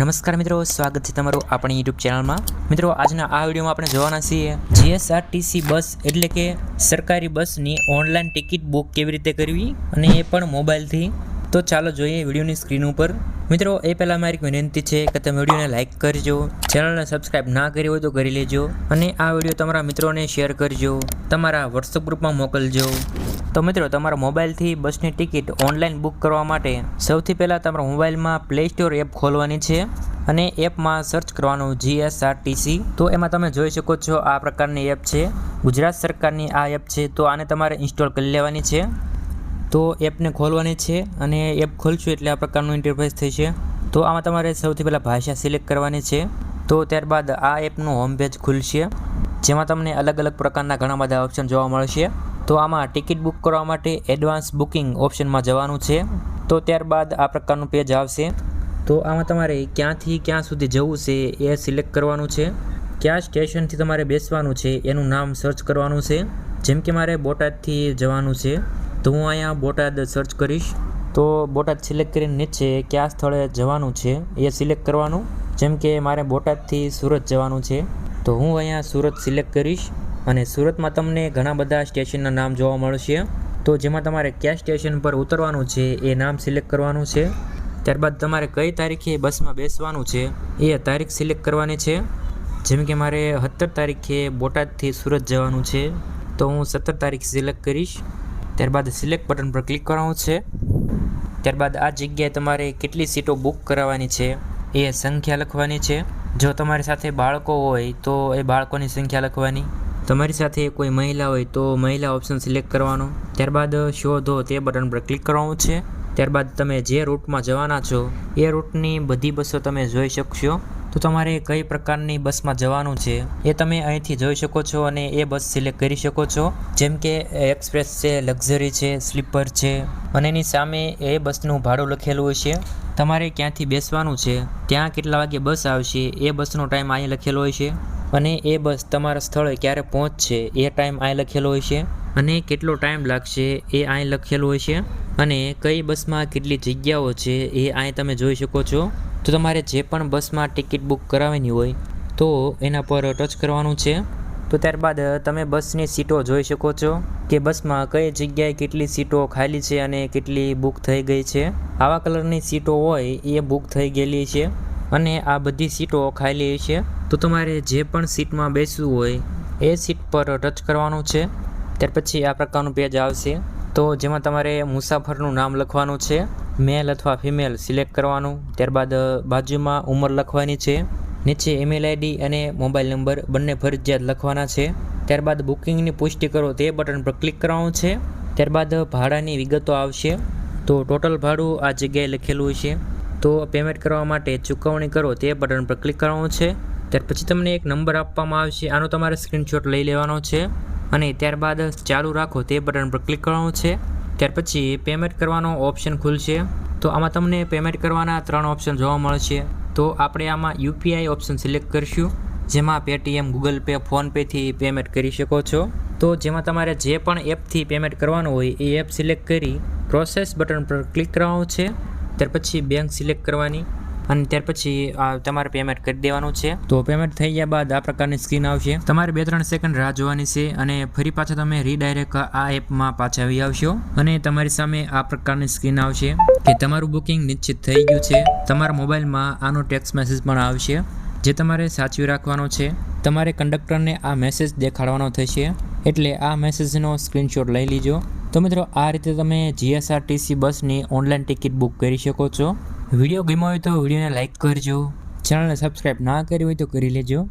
નમસ્કાર મિત્રો, સ્વાગત છે તમારું આપણી યુટ્યુબ ચેનલમાં. મિત્રો, આજના આ વિડીયોમાં આપણે જોવાના છીએ જીએસઆરટીસી બસ એટલે કે સરકારી બસની ઓનલાઈન ટિકિટ બુક કેવી રીતે કરવી અને એ પણ મોબાઈલથી. તો ચાલો જોઈએ વિડીયોની સ્ક્રીન ઉપર. મિત્રો, એ પહેલાં મારી વિનંતી છે કે તમે વિડીયોને લાઇક કરજો ચેનલને સબસ્ક્રાઇબ ના કરી હોય તો કરી લેજો અને આ વીડિયો તમારા મિત્રોને શેર કરજો, તમારા વોટ્સઅપ ગ્રુપમાં મોકલજો. તો મિત્રો, તમારા મોબાઈલથી બસની ટિકિટ ઓનલાઈન બુક કરવા માટે સૌથી પહેલાં તમારા મોબાઈલમાં પ્લે સ્ટોર એપ ખોલવાની છે અને એપમાં સર્ચ કરવાનું જીએસઆરટીસી તો એમાં તમે જોઈ શકો છો આ પ્રકારની એપ છે. ગુજરાત સરકારની આ એપ છે, તો આને તમારે ઇન્સ્ટોલ કરી લેવાની છે. તો એપને ખોલવાની છે અને એપ ખોલશું એટલે આ પ્રકારનું ઇન્ટરફેસ થશે તો આમાં તમારે સૌથી પહેલાં ભાષા સિલેક્ટ કરવાની છે. તો ત્યારબાદ આ એપનું હોમ પેજ ખુલશે, જેમાં તમને અલગ અલગ પ્રકારના ઘણા બધા ઓપ્શન જોવા મળશે. તો આમાં ટિકિટ બુક કરવા માટે એડવાન્સ બુકિંગ ઓપ્શનમાં જવાનું છે. તો ત્યારબાદ આ પ્રકારનું પેજ આવશે. તો આમાં તમારે ક્યાંથી ક્યાં સુધી જવું છે એ સિલેક્ટ કરવાનું છે. કયા સ્ટેશનથી તમારે બેસવાનું છે એનું નામ સર્ચ કરવાનું છે. જેમ કે મારે બોટાદથી જવાનું છે. તો હું અહીંયા બોટાદ સર્ચ કરીશ. તો બોટાદ સિલેક્ટ કરીને નીચે કયા સ્થળે જવાનું છે, એ સિલેક્ટ કરવાનું. જેમ કે મારે બોટાદથી સુરત જવાનું છે. તો હું અહીંયા સુરત સિલેક્ટ કરીશ અને સુરતમાં તમને ઘણા બધા સ્ટેશનના નામ જોવા મળશે. તો જેમાં તમારે કયા સ્ટેશન પર ઉતરવાનું છે, એ નામ સિલેક્ટ કરવાનું છે. ત્યારબાદ તમારે કઈ તારીખે બસમાં બેસવાનું છે, એ તારીખ સિલેક્ટ કરવાની છે. જેમ કે મારે સત્તર તારીખે બોટાદથી સુરત જવાનું છે. તો હું સત્તર તારીખ સિલેક્ટ કરીશ. ત્યારબાદ સિલેક્ટ બટન પર ક્લિક કરવાનું છે. ત્યારબાદ આ જગ્યાએ તમારે કેટલી સીટો બુક કરાવવાની છે એ સંખ્યા લખવાની છે. જો તમારી સાથે બાળકો હોય તો એ બાળકોની સંખ્યા લખવાની. તમારી સાથે કોઈ મહિલા હોય તો મહિલા ઓપ્શન સિલેક્ટ કરવાનો. ત્યારબાદ શોધો તે બટન પર ક્લિક કરવાનું છે. ત્યારબાદ તમે જે રૂટમાં જવાના છો એ રૂટની બધી બસો તમે જોઈ શકશો. તો તમારે કઈ પ્રકારની બસમાં જવાનું છે એ તમે અહીંથી જોઈ શકો છો અને એ બસ સિલેક્ટ કરી શકો છો. જેમ કે એક્સપ્રેસ છે, લક્ઝરી છે, સ્લીપર છે અને એની સામે એ બસનું ભાડું લખેલું હોય છે. તમારે ક્યાંથી બેસવાનું છે, ત્યાં કેટલા વાગે બસ આવશે, એ બસનો ટાઈમ અહીં લખેલો હોય છે અને એ બસ તમારા સ્થળે ક્યારે પહોંચશે, એ ટાઈમ અહીં લખેલો હોય છે અને કેટલો ટાઈમ લાગશે, એ અહીં લખેલું હોય છે અને કઈ બસમાં કેટલી જગ્યાઓ છે, એ અહીં તમે જોઈ શકો છો. તો તમારે જે પણ બસમાં ટિકિટ બુક કરાવવાની હોય, તો એના પર ટચ કરવાનું છે. તો ત્યારબાદ તમે બસની સીટો જોઈ શકો છો કે બસમાં કઈ જગ્યાએ કેટલી સીટો ખાલી છે અને કેટલી બુક થઈ ગઈ છે. આવા કલરની સીટો હોય, એ બુક થઈ ગયેલી છે અને આ બધી સીટો ખાલી છે. તો તમારે જે પણ સીટમાં બેસવું હોય, એ સીટ પર ટચ કરવાનું છે. ત્યાર પછી આ પ્રકારનું પેજ આવશે. તો જેમાં તમારે મુસાફરનું નામ લખવાનું છે. મેલ અથવા ફિમેલ સિલેક્ટ કરવાનું. ત્યારબાદ બાજુમાં ઉંમર લખવાની છે. નીચે ઈમેલ આઈડી અને મોબાઈલ નંબર બંને ફરજિયાત લખવાના છે. ત્યારબાદ બુકિંગની પુષ્ટિ કરો તે બટન પર ક્લિક કરવાનું છે. ત્યારબાદ ભાડાની વિગતો આવશે. તો ટોટલ ભાડું આ જગ્યાએ લખેલું છે તો પેમેન્ટ કરવા માટે ચૂકવણી કરો તે બટન પર ક્લિક કરવાનું છે. ત્યાર પછી તમને એક નંબર આપવામાં આવશે. આનો તમારે સ્ક્રીનશોટ લઈ લેવાનો છે. અને ત્યારબાદ, ચાલુ રાખો તે બટન પર ક્લિક કરવાનું છે. ત્યાર પછી પેમેન્ટ કરવાનો ઓપ્શન ખુલશે. તો આમાં તમને પેમેન્ટ કરવાના ત્રણ ઓપ્શન જોવા મળશે. તો આપણે આમાં યુપીઆઈ ઓપ્શન સિલેક્ટ કરીશું, જેમાં પેટીએમ ગૂગલ પે ફોનપેથી પેમેન્ટ કરી શકો છો. તો જેમાં તમારે જે પણ એપથી પેમેન્ટ કરવાનું હોય એ એપ સિલેક્ટ કરી પ્રોસેસ બટન પર ક્લિક કરવાનું છે. ત્યાર પછી બેંક સિલેક્ટ કરવાની. અને ત્યાર પછી તમારે પેમેન્ટ કરી દેવાનું છે. તો પેમેન્ટ થઈ ગયા બાદ આ પ્રકારની સ્ક્રીન આવશે. તમારે બે ત્રણ સેકન્ડ રાહ જોવાની છે અને ફરી પાછા તમે રીડાયરેક્ટ આ એપમાં પાછા આવી આવશો અને તમારી સામે આ પ્રકારની સ્ક્રીન આવશે કે તમારું બુકિંગ નિશ્ચિત થઈ ગયું છે. તમારા મોબાઈલમાં આનો ટેક્સ મેસેજ પણ આવશે, જે તમારે સાચવી રાખવાનો છે. તમારે કંડક્ટરને આ મેસેજ દેખાડવાનો થશે, એટલે આ મેસેજનો સ્ક્રીનશોટ લઈ લીજો. તો મિત્રો, આ રીતે તમે જીએસઆરટીસી બસની ઓનલાઈન ટિકિટ બુક કરી શકો છો. વીડિયો ગમ્યો હોય તો વિડીયોને લાઇક કરજો. ચેનલને સબસ્ક્રાઈબ ના કરી હોય તો કરી લેજો.